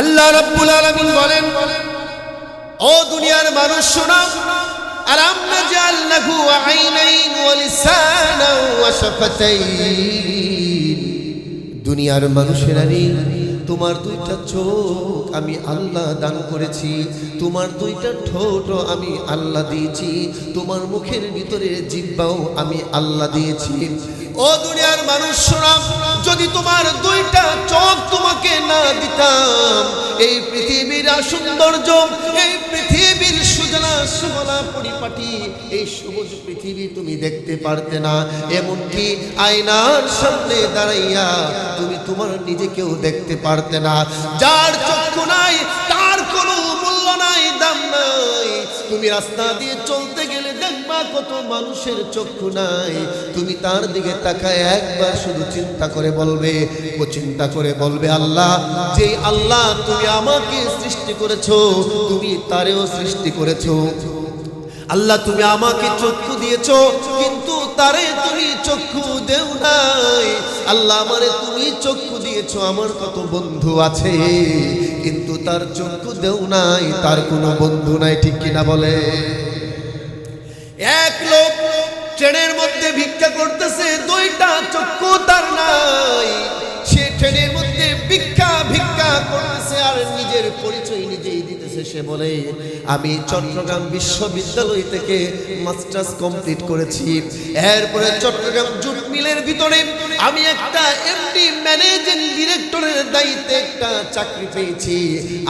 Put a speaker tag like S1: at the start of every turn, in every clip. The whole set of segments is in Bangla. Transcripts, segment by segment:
S1: আল্লাহ রাব্বুল আলামিন বলেন, ও দুনিয়ার মানুষ, শোনা। আলাম নাজাল লাহু আইনাইন ওয়া লিসানান ওয়া শাফাতাইন। দুনিয়ার মানুষেরা তোমার দুইটা চোখ আমি আল্লাহ দান করেছি, তোমার দুইটা ঠোঁট আমি আল্লাহ দিয়েছি, তোমার মুখের ভিতরে জিব্বাও আমি আল্লাহ দিয়েছি। ও দুনিয়ার মানুষ শোনা যদি তোমার দুইটা চোখ তোমাকে না দিতাম, এই পৃথিবীর সৌন্দর্য, এই পৃথিবীর সুজলা সুমলা পরিপাটি, এই সবুজ পৃথিবী তুমি দেখতে পারতে না। এমনকি আয়নার সামনে দাঁড়াইয়া তুমি তোমার নিজেকেও দেখতে পারতে না। যার চক্ষু নাই, তার কোনো মূল্য নাই, দাম নাই। তুমি রাস্তা দিয়ে চলতে কত মানুষের চক্ষু নাই। তুমি তার দিকে তাকায় একবার শুধু চিন্তা করে বলবে, ও চিন্তা করে বলবে, আল্লাহ যে আল্লাহ তুমি আমাকে সৃষ্টি করেছ, তুমি তারেও সৃষ্টি করেছ। আল্লাহ, তুমি আমাকে চক্ষু দিয়েছ, কিন্তু তারে তুমি চক্ষু দেও নাই। আল্লাহ, আমারে তুমি চক্ষু দিয়েছ, আমার কত বন্ধু আছে, কিন্তু তার চক্ষু দেও নাই, তার কোনো বন্ধু নাই, ঠিক কিনা বলে? এক লোক ট্রেনের মধ্যে ভিক্ষা করতেছে, দুইটা চক্ষু তার নাই। সে ট্রেনের মধ্যে ভিক্ষা ভিক্ষা করতেছে আর নিজের পরিচয় নিজেই সে বলে, আমি চট্টগ্রাম বিশ্ববিদ্যালয় থেকে মাস্টার্স কমপ্লিট করেছি। এরপরে চট্টগ্রাম জুট মিলের ভিতরে আমি একটা এমডি ম্যানেজিং ডিরেক্টরের দায়িত্বে একটা চাকরি পেয়েছি।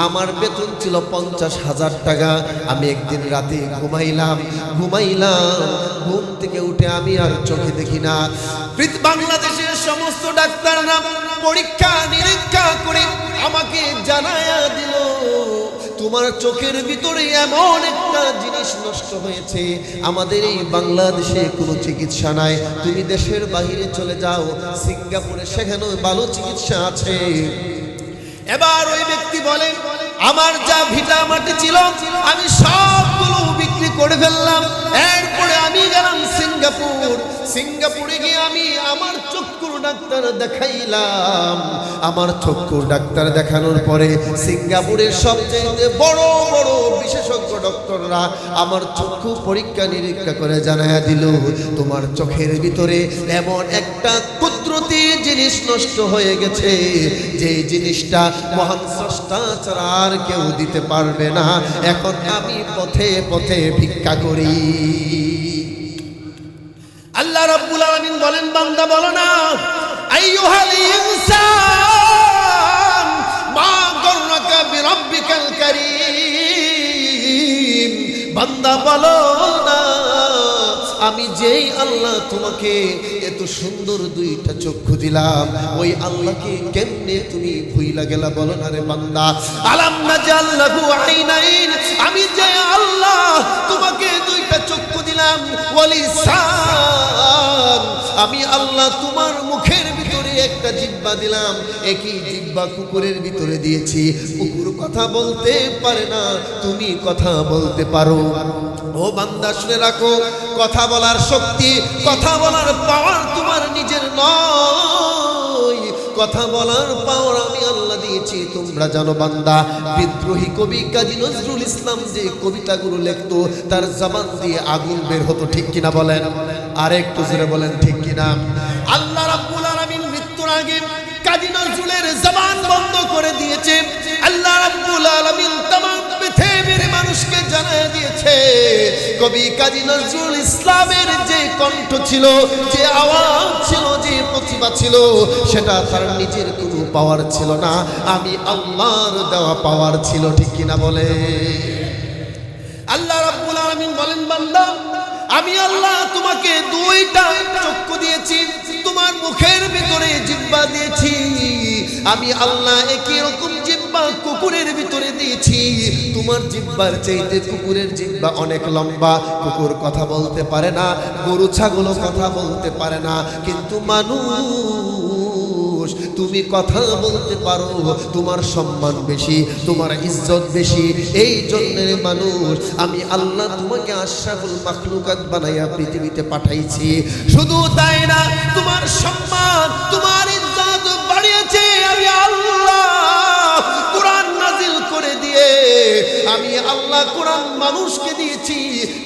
S1: আমার বেতন ছিল পঞ্চাশ হাজার টাকা। আমি একদিন রাতে ঘুমাইলাম ঘুমাইলাম, ঘুম থেকে উঠে আমি আর চোখে দেখি না। বাংলাদেশের সমস্ত ডাক্তাররা পরীক্ষা নিরীক্ষা করে আমাকে জানায়া দিল তোমার চোখের ভিতরে এমন একটা জিনিস নষ্ট হয়েছে। আমাদের এই বাংলাদেশে কোনো চিকিৎসা নাই। তুমি দেশের বাহিরে চলে যাও। সিঙ্গাপুরে সেখানেও ভালো চিকিৎসা আছে। এবার ওই ব্যক্তি বলে, আমার যা ভিটা মাটি ছিল, আমি সবগুলো করে ফেললাম। এরপরে আমি গেলাম সিঙ্গাপুর। সিঙ্গাপুরে গিয়ে আমি আমার চক্ষুর ডাক্তার দেখাইলাম। আমার চক্ষুর ডাক্তার দেখানোর পরে সিঙ্গাপুরের সবচেয়ে বড় বড় বিশেষজ্ঞ ডক্টররা আমার চক্ষু পরীক্ষা নিরীক্ষা করে জানায়া দিল, তোমার চোখের ভিতরে এমন একটা কুদরতি জিনিস নষ্ট হয়ে গেছে, যে জিনিসটা মহান স্রষ্টা ছাড়া আর কেউ দিতে পারবে না। এখন আমি পথে পথে ভিক্ষা করি। আল্লাহ রাব্বুল আলামিন বলেন, বান্দা বলো না বান্দা বলো না, আমি যেই আল্লাহ তোমাকে এত সুন্দর দুইটা চক্ষু দিলাম, ওই আল্লাহকে কেমনে তুমি ভুইলা গেলা বলো না রে বান্দা? আলাম না যে আল্লাহ আমি যে আল্লাহ জিব্বা দিলাম, একই জিব্বা কুকুরের ভিতরে দিয়েছি। কুকুর কথা বলতে পারে না, তুমি কথা বলতে পারো। ও বান্দা, শুনে রাখো, কথা বলার শক্তি, কথা বলার পাওয়ার তোমার নিজের নয়। কথা বলার পাওয়ার আমি আল্লাহ দিয়েছি, তোমরা জানো বান্দা, বিদ্রোহী কবি কাজী নজরুল ইসলাম যে কবিতাগুলো লিখতো, তার জবান দিয়ে আগুন বের হতো, ঠিক কিনা বলেন? আর একটু জোরে বলেন, ঠিক কিনা? আল্লাহ রাব্বুল মৃত্যুর আগে কাজী নজরুলের জবান বন্ধ করে দিয়েছে আল্লাহ রাব্বুল আলামিন तमाम পৃথিবীর মানুষকে জানিয়ে দিয়েছে কবি কাজী নজরুল ইসলামের যে কণ্ঠ ছিল যে আওয়াজ ছিল যে প্রতিভা ছিল সেটা তার নিজের কোনো পাওয়ার ছিল না আমি আল্লাহর দেওয়া পাওয়ার ছিল ঠিক কিনা বলে আল্লাহ রাব্বুল আলামিন বলেন বান্দা আমি আল্লাহ তোমাকে দুইটা চক্ষু দিয়েছি, তোমার মুখের ভিতরে জিব্বা দিয়েছি। আমি আল্লাহ একই রকম জিব্বা কুকুরের ভিতরে দিয়েছি। তোমার জিব্বার চাইতে কুকুরের জিব্বা অনেক লম্বা। কুকুর কথা বলতে পারে না, গরু, ছাগলও কথা বলতে পারে না। কিন্তু মানুষ তুমি কথা বলতে পারো, তোমার সম্মান বেশি, তোমার ইজ্জত বেশি। এই জন্যের মানুষ, আমি আল্লাহ তোমাকে আশরাফুল মাখলুকাত বানাইয়া পৃথিবীতে পাঠাইছি। শুধু তাই না, তোমার সম্মান, তোমার ইজ্জত বাড়িয়েছে আমি আল্লাহ কোরআন আল্লাহ কোরআন মানুষকে দিয়েছি,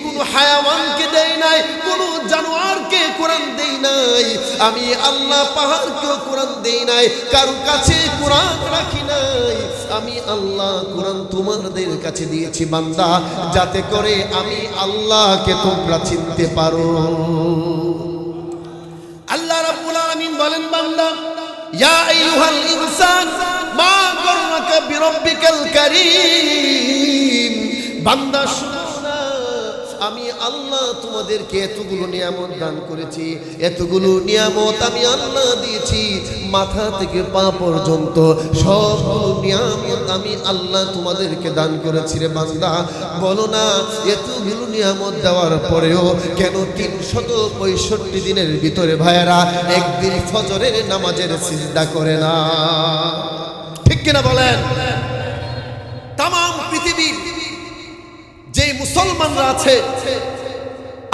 S1: কোন হায়াওয়ানকে দেয় নাই, কোন জানোয়ারকে কোরআন দেই নাই। আমি আল্লাহ পাহাড়কেও কোরআন দেই নাই। কারও কাছে কোরআন রাখি নাই। আমি আল্লাহ কোরআন তোমাদের কাছে দিয়েছি, বান্দা। যাতে করে আমি আল্লাহকে তোমরা চিনতে পারো। আল্লাহ রাব্বুল আলামিন বলেন, বান্দা, ইয়া আইয়ুহাল ইনসান, মা গররাকা বিরাব্বিকাল কারীম। বান্দা, শুনো। তোমাদেরকে এতগুলো নিয়ামত দান করেছি, এতগুলো নিয়ামত আমি আল্লাহ দিয়েছি, মাথা থেকে পা পর্যন্ত সবগুলো নিয়ামত আমি আল্লাহ তোমাদেরকে দান করেছি রে বান্দা। বলো না, এতগুলো নিয়ামত দেওয়ার পরেও কেন তিনশত পঁয়ষট্টি দিনের ভিতরে ভাইয়েরা একদিন ফজরের নামাজের চিন্তা করে না? ঠিক কিনা বলেন? তাম পৃথিবী যে মুসলমানরা আছে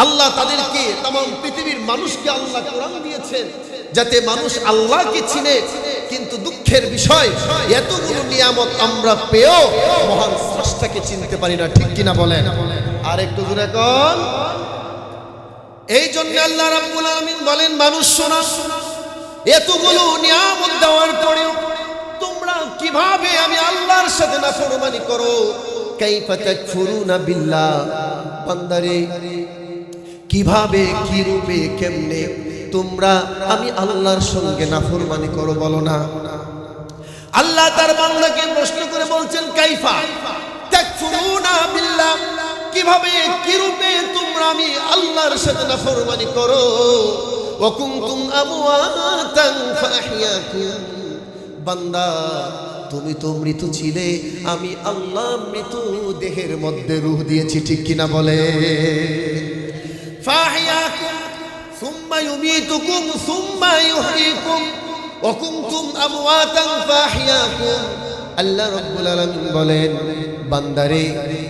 S1: আল্লাহ তাদেরকে তাম পৃথিবীর মানুষকে আল্লাহ কোরআন দিয়েছেন যাতে মানুষ আল্লাহকে চিনে। কিন্তু দুঃখের বিষয়, এতগুলো নিয়ামত আমরা পেয়েও মহান স্রষ্টাকে চিনতে পারি না, ঠিক কিনা বলেন? আর একটু দূরে কন। এই জন্য আল্লাহ রাব্বুল আলামিন বলেন, মানুষ শোনা, এতগুলো নিয়ামত দেওয়ার পরেও তোমরা কীভাবে আমি আল্লাহর সাথে নাফরমানি করো? কাইফা তাকফুরুনা বিল্লাহ। বান্দারে কীভাবে, কি রূপে, কেমনে? তোমরা, আমি আল্লাহর সঙ্গে নাফরমানি করো, বলো না। আল্লাহ তার বান্দাকে প্রশ্ন করে বলছেন, কাইফা কীভাবে, কি রূপে তোমরা আমি আল্লাহর সাথে নাফরমানি করো? ওয়া কুনতুম আমওয়াতান ফাহিয়াকুম বান্দা, তুমি তো মৃত ছিলে, আমি আল্লাহ মৃত দেহের মধ্যে রূহ দিয়েছি, ঠিক কিনা বলে? ফাহিয়াকুম ثم يميتكم ثم يحييكم وكنتم امواتا فاحياكم আল্লাহ রব্বুল আলামিন বলেন বান্দারে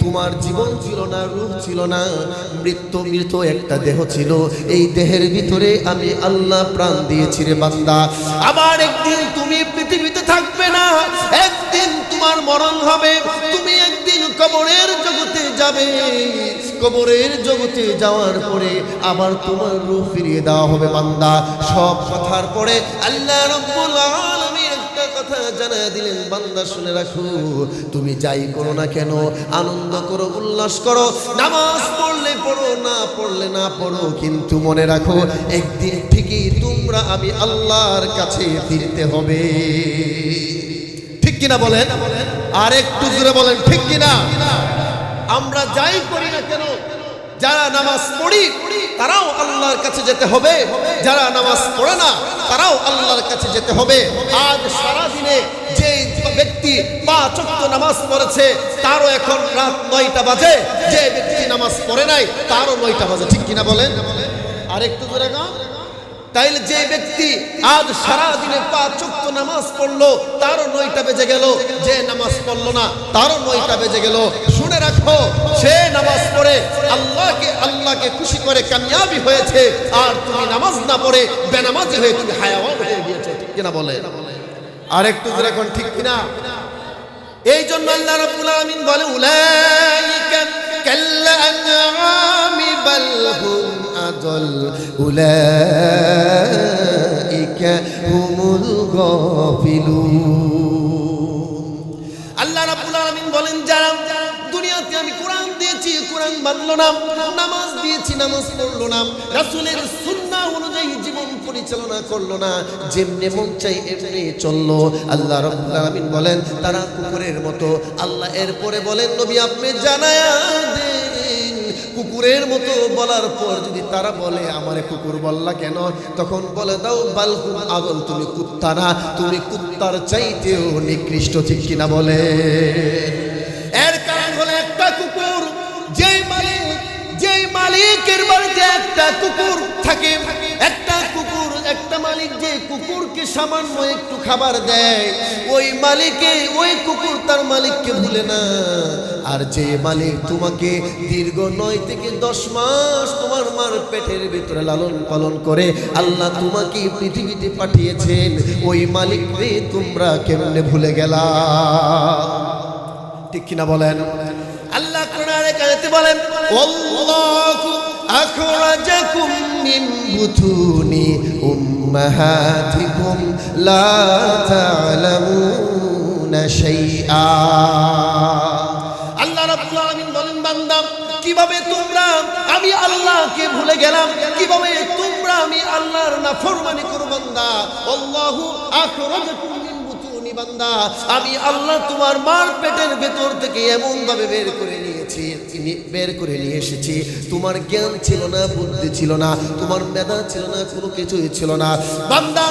S1: তোমার জীবন ছিল না রূহ ছিল না মৃত্যু মৃত একটা দেহ ছিল এই দেহের ভিতরে আমি আল্লাহ প্রাণ দিয়েছি রে বান্দা আবার একদিন তুমি পৃথিবীতে থাকবে না একদিন তোমার মরণ হবে তুমি একদিন কবরের জগতে যাবে কবরের জগতে যাওয়ার পরে আবার তোমার রূহ ফিরিয়ে দেওয়া হবে, বান্দা। সব কথার পরে আল্লাহ আমি আল্লাহর কাছে ফিরতে হবে। ঠিক কিনা বলেন? আর একটু বলেন, ঠিক কিনা? আমরা যাই করি না কেন যারা নামাজ পড়ি, তারাও আল্লাহর কাছে যেতে হবে। যারা নামাজ পড়ে না, তারাও আল্লাহর কাছে যেতে হবে। আজ সারা দিনে যে ব্যক্তি পাঁচ ওয়াক্ত নামাজ পড়েছে, তারও এখন রাত নয়টা বাজে। যে ব্যক্তি নামাজ পড়ে নাই, তারও নয়টা বাজে। ঠিক কিনা বলেন? আর একটু জোরে গান তাইলে যে ব্যক্তি আজ সারা দিনে পাঁচ নামাজ পড়ল, তারও নয়টা বেজে গেল। যে নামাজ পড়ল না, তারও নয়টা বেজে গেল। শুনে রাখো, সে নামাজ পড়ে আল্লাহকে আল্লাহকে খুশি করে কামিয়াবি হয়েছে, আর তুমি নামাজ না পড়ে বেনামাজি হয়ে তুমি হায়াওয়ান হয়ে গিয়েছো। ঠিক কিনা বলে? আর একটু জোরে এখন ঠিক কিনা? এই জন্য আল্লাহ রাব্বুল আলামিন বলে, উলাইকা কাল্লা আনআমি বাল হুম আদল, উলাইকা হুমুল গাফিলুন। আল্লাহ রাব্বুল আলামিন বলেন, যারা দুনিয়াতে আমি কোরআন দিয়েছি, কোরআন মানলো না, নামাজ দিয়েছি, নামাজ পড়ল না, রাসূলের সুন্নাহ অনুযায়ী জীবন পরিচালনা করল না, যেমনে মন চাই এমনি চলল। আল্লাহ রাব্বুল আলামিন বলেন, তারা কুকুরের মতো। আল্লাহ এরপরে বলেন, নবী আপনি জানায়া কুকুরের মতো বলার পর যদি তারা বলে, আমারে কুকুর বললা কেন? তখন বলে, দাও বালহুম আগল তুমি কুত্তা না তুমি কুত্তার চাইতেও নিকৃষ্ট, ঠিক কিনা বলে এর একটা কুকুর থাকে, একটা কুকুর, একটা মালিক যে কুকুরকে সামান্য একটু খাবার দেয়, ওই মালিকে, ওই কুকুর তার মালিককে ভুলে না। আর যে মালিক তোমাকে দীর্ঘ নয় থেকে দশ মাস তোমার মার পেটের ভিতরে লালন পালন করে, আল্লাহ তোমাকে পৃথিবীতে পাঠিয়েছেন, ওই মালিক রে তোমরা কেমনে ভুলে গেলা? ঠিক কিনা বলেন? আল্লাহ বলেন আখরাজাকুম মিন বুতুনি উম্মাহাতিকুম লা তা'লামুনা শাইআ আল্লাহ রাব্বুল আলামিন বলেন, বান্দা, কীভাবে তোমরা, আমি আল্লাহকে ভুলে গেলাম, কীভাবে তোমরা আমি আল্লাহর নাফরমানি করো, বান্দা? আল্লাহু আখরাজাকুম মিন বুতুনি, বান্দা। আমি আল্লাহ তোমার মার পেটের ভেতর থেকে এমন ভাবে বের করে তিনি বের করে নিয়ে এসেছি। তোমার জ্ঞান ছিল না, বুদ্ধি ছিল না, তোমার মেধা ছিল না, কোনো কিছুই ছিল না। বান্দা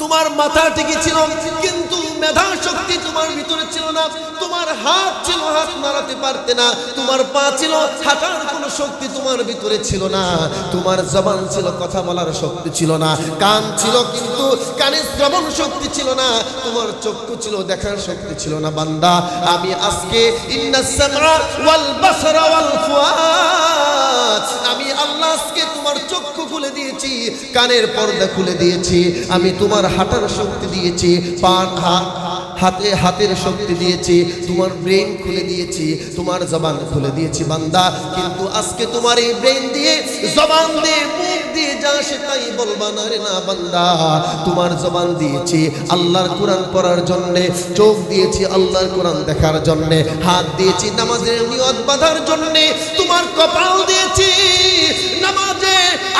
S1: তোমার মাথা ঠিকই ছিল, কিন্তু মেধা শক্তি তোমার ভিতরে ছিল না। তোমার হাত ছিল, হাত নাড়াতে পারতে না। তোমার পা ছিল, হাঁটার কোনো শক্তি তোমার ভিতরে ছিল না। তোমার জবান ছিল, কথা বলার শক্তি ছিল না। কান ছিল, কিন্তু কানে শ্রবণ শক্তি ছিল না। তোমার চক্ষু ছিল, দেখার শক্তি ছিল না, বান্দা। আমি আজকে আমি আল্লাহ আজকে তোমার চক্ষু খুলে দিয়েছি কানের পর্দা খুলে দিয়েছি আমি তোমার হাঁটার শক্তি দিয়েছি পা হাত হাতে হাতের শক্তি দিয়েছি, তোমার ব্রেন খুলে দিয়েছি, তোমার জবান খুলে দিয়েছি, বান্দা। কিন্তু আজকে তোমার এই ব্রেন দিয়ে, জবান দিয়ে হাত দিয়েছি নামাজের বাঁধার জন্যে, তোমার কপাল দিয়েছি।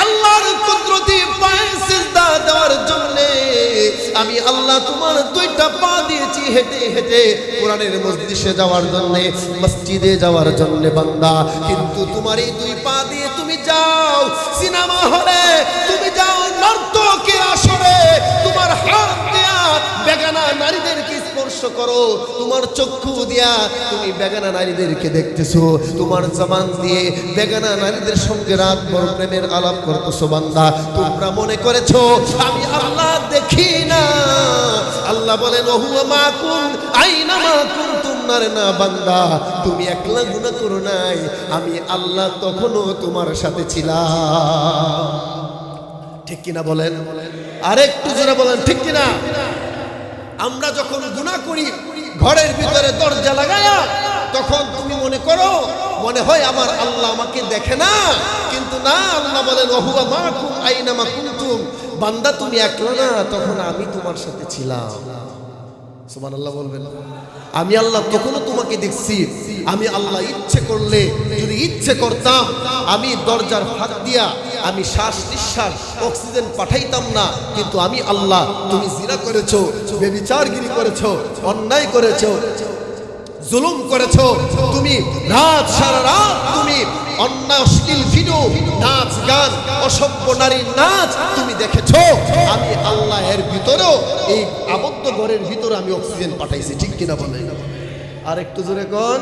S1: আল্লাহর দেওয়ার জন্যে, আমি আল্লাহ তোমার দিয়েছি হেঁটে হেঁটে কোরআনের মসজিদে যাওয়ার জন্যে, মসজিদে যাওয়ার জন্যে বান্দা। কিন্তু তোমার এই দুই পা দিয়ে তুমি যাও, সিনেমা হলে স্পর্শ করো, তোমার চক্ষু দিয়া তুমি বেগানা নারীদেরকে দেখতেছো। তোমার জবান দিয়ে বেগানা নারীদের সঙ্গে রাত ভর প্রেমের আলাপ করতেছো বান্দা। তোমরা মনে করেছ, আমি আল্লাহ দেখি না। আল্লাহ বলেন, ওহুয়া মাকুম আইনা মাকুম তোমার না বান্দা, তুমি একলা গুনাহ করো নাই। আমি আল্লাহ তখনও তোমার সাথে ছিলাম। ঠিক কিনা বলেন? আরেকটু জোরে বলেন, ঠিক কিনা? আমরা যখন গুণা করি, ঘরের ভিতরে দরজা লাগায়া, তখন তুমি মনে করো, মনে হয় আমার আল্লাহ আমাকে দেখে না। কিন্তু না, আল্লাহ বলেন, ওহুয়া খুব আইনামা কুমতুম বান্দা তুমি একলা না, তখন আমি তোমার সাথে ছিলাম। সুমান আল্লাহ বলবেন। আমি আল্লাহ তখনও তোমাকে দেখছি। আমি আল্লাহ ইচ্ছে করলে, যদি ইচ্ছে করতাম, আমি দরজার ফাঁক দিয়া আমি শ্বাস নিঃশ্বাস, অক্সিজেন পাঠাইতাম না। কিন্তু আমি আল্লাহ, তুমি জিরা করেছ, বেবিচারগিরি করেছ, অন্যায় করেছ জুলুম করেছ, তুমি রাত সারা রাত তুমি অন্যায় অশ্লীল ভিডিও, নাচ, গান, অসভ্য নারীর নাচ তুমি দেখেছ। আমি আল্লাহের ভিতরেও এই আবদ্ধ ঘরের ভিতরে আমি অক্সিজেন পাঠাইছি, ঠিক কিনা বলে আর একটু জোরে কন।